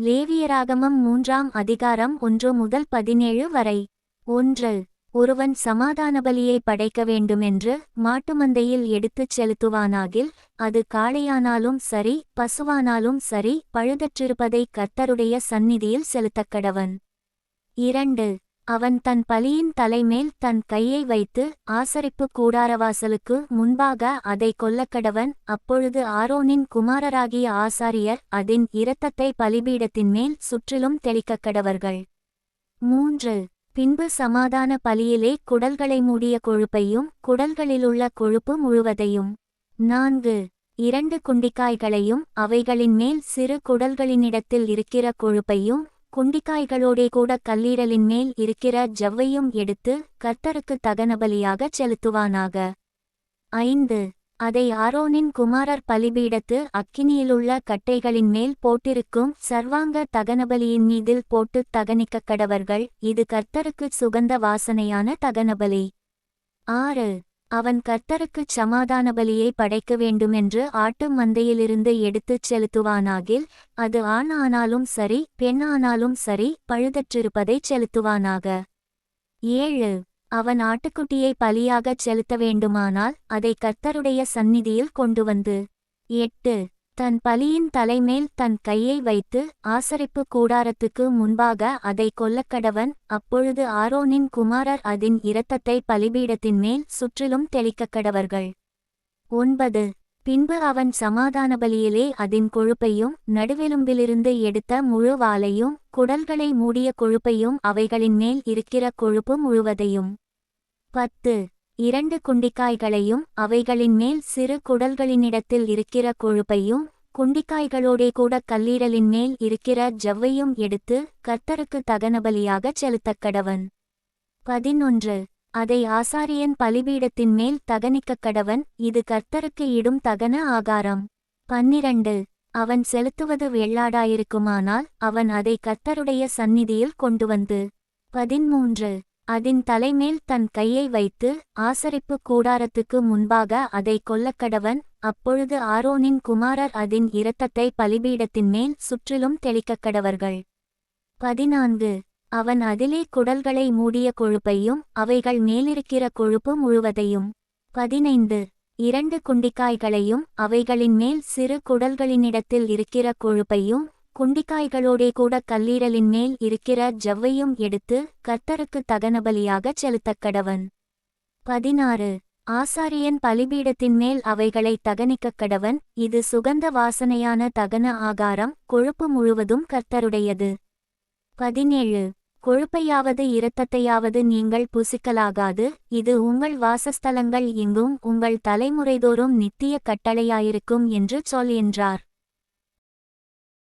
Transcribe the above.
லேவியராகமம் மூன்றாம் அதிகாரம் ஒன்று முதல் பதினேழு வரை. ஒன்று. ஒருவன் சமாதான பலியை படைக்க வேண்டுமென்று மாட்டுமந்தையில் எடுத்துச் செலுத்துவானாகில் அது காளையானாலும் சரி பசுவானாலும் சரி பழுதற்றிருப்பதை கர்த்தருடைய சந்நிதியில் செலுத்தக்கடவன். இரண்டு. அவன் தன் பலியின் தலைமேல் தன் கையை வைத்து ஆசரிப்பு கூடாரவாசலுக்கு முன்பாக அதை கொல்லக்கடவன் அப்பொழுது ஆரோனின் குமாரராகிய ஆசாரியர் அதன் இரத்தத்தை பலிபீடத்தின் மேல் சுற்றிலும் தெளிக்கக்கடவர்கள். மூன்று. பின்பு சமாதான பலியிலே குடல்களை மூடிய கொழுப்பையும் குடல்களிலுள்ள கொழுப்பு முழுவதையும். நான்கு. இரண்டு குண்டிக்காய்களையும் அவைகளின் மேல் சிறு குடல்களினிடத்தில் இருக்கிற கொழுப்பையும் குண்டிக்காய்களோடே கூட கல்லீரலின் மேல் இருக்கிற ஜவ்வையும் எடுத்து கர்த்தருக்கு தகனபலியாகச் செலுத்துவானாக. ஐந்து. அதை ஆரோனின் குமாரர் பலிபீடத்து அக்கினியிலுள்ள கட்டைகளின் மேல் போட்டிருக்கும் சர்வாங்க தகனபலியின் மீதில் போட்டு தகனிக்கக் கடவர்கள் இது கர்த்தருக்கு சுகந்த வாசனையான தகனபலி. ஆறு. அவன் கர்த்தருக்குச் சமாதான பலியை படைக்க வேண்டுமென்று ஆட்டு மந்தையிலிருந்து எடுத்துச் செலுத்துவானாகில் அது ஆண் ஆனாலும் சரி பெண் ஆனாலும் சரி பழுதற்றிருப்பதைச் செலுத்துவானாக. ஏழு. அவன் ஆட்டுக்குட்டியை பலியாகச் செலுத்த வேண்டுமானால் அதை கர்த்தருடைய சந்நிதியில் கொண்டு வந்து எட்டு. தன் பலியின் தலைமேல் தன் கையை வைத்து ஆசரிப்பு கூடாரத்துக்கு முன்பாக அதை கொல்லக்கடவன் அப்பொழுது ஆரோனின் குமாரர் அதன் இரத்தத்தை பலிபீடத்தின் மேல் சுற்றிலும் தெளிக்கக்கடவர்கள் ஒன்பது. பின்பு அவன் சமாதான பலியிலே அதன் கொழுப்பையும் நடுவெலும்பிலிருந்து எடுத்த முழு வாலையும் குடல்களை மூடிய கொழுப்பையும் அவைகளின் மேல் இருக்கிற கொழுப்பு முழுவதையும். பத்து. இரண்டு குண்டிக்காய்களையும் அவைகளின் மேல் சிறு குடல்களினிடத்தில் இருக்கிற கொழுப்பையும் குண்டிக்காய்களோடே கூட கல்லீரலின் மேல் இருக்கிற ஜவ்வையும் எடுத்து கர்த்தருக்கு தகனபலியாகச் செலுத்தக்கடவன் பதினொன்று. அதை ஆசாரியன் பலிபீடத்தின் மேல் தகனிக்கக் கடவன் இது கர்த்தருக்கு இடும் தகன ஆகாரம். பன்னிரண்டு. அவன் செலுத்துவது வெள்ளாடாயிருக்குமானால் அவன் அதை கர்த்தருடைய சந்நிதியில் கொண்டு வந்து. பதிமூன்று. அதன் தலைமேல் தன் கையை வைத்து ஆசரிப்பு கூடாரத்துக்கு முன்பாக அதை கொல்லக்கடவன் அப்பொழுது ஆரோனின் குமாரர் அதன் இரத்தத்தை பலிபீடத்தின் மேல் சுற்றிலும் தெளிக்கக்கடவர்கள் பதினான்கு. அவன் அதிலே குடல்களை மூடிய கொழுப்பையும் அவைகள் மேலிருக்கிற கொழுப்பு முழுவதையும். பதினைந்து. இரண்டு குண்டிக்காய்களையும் அவைகளின் மேல் சிறு குடல்களினிடத்தில் இருக்கிற கொழுப்பையும் குண்டிக்காய்களோடே கூட கல்லீரலின் மேல் இருக்கிற ஜவ்வையும் எடுத்து கர்த்தருக்கு தகனபலியாகச் செலுத்தக்கடவன் பதினாறு. ஆசாரியன் பலிபீடத்தின் மேல் அவைகளை தகனிக்கக் கடவன். இது சுகந்த வாசனையான தகன ஆகாரம் கொழுப்பு முழுவதும் கர்த்தருடையது. பதினேழு. கொழுப்பையாவது இரத்தத்தையாவது நீங்கள் புசிக்கலாகாது. இது உங்கள் வாசஸ்தலங்கள் எங்கும் உங்கள் தலைமுறைதோறும் நித்திய கட்டளையாயிருக்கும் என்று சொல் என்றார்.